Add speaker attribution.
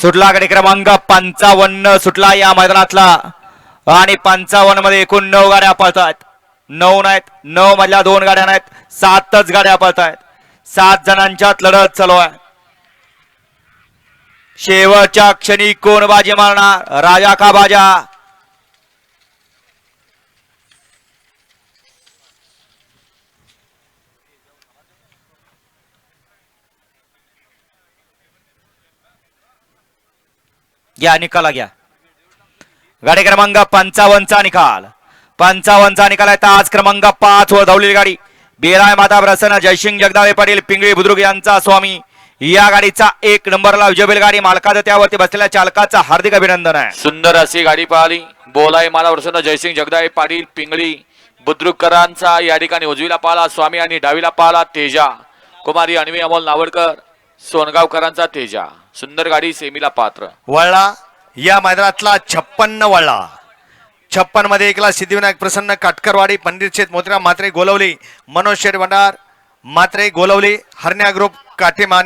Speaker 1: सुटला गडी क्रमांक पंचावन्न सुटला या मैदानातला. आणि पंचावन्नमध्ये एकूण नऊ गाड्या पळतायत. नऊ नाहीत नऊ मधल्या दोन गाड्या नाहीत सातच गाड्या पळतायत. सात जणांच्यात लढत चालू आहे. शेवटच्या क्षणी कोण बाजी मारणार? राजा का बाजा? घ्या निकाला घ्या. गाडी क्रमांक पंचावन्नचा निकाल. पंचावन्नचा निकाल आहे आज क्रमांक पाच वर धावलेली गाडी. बेराय माता प्रसन्न जयसिंग जगदावे पाटील पिंगळी बुद्रुक यांचा स्वामी. या गाडीचा एक नंबरला विजयबेल गाडी मालकाचा त्यावरती बसलेल्या चालकाचा हार्दिक अभिनंदन आहे.
Speaker 2: सुंदर अशी गाडी पाहिली. बोलाय माला प्रसन्न जयसिंग जगदाळे पाटील पिंगळी बुद्रुककरांचा या ठिकाणी उजवीला पाला स्वामी आणि डावीला पाला तेजा. कुमारी अणवी अमोल नावडकर. सोनगावकरांचा तेजा. सुंदर गाडी सेमीला पात्र.
Speaker 3: वळला. या मैदानातला छप्पन्न वळला. छप्पनमध्ये एकला सिद्धिविनायक प्रसन्न काटकरवाडी पंडित शेत मोतीराम म्हात्रे गोलवली मनोज शेठ भंडार मात्रे गोलवली हरण्या ग्रुप काटेमा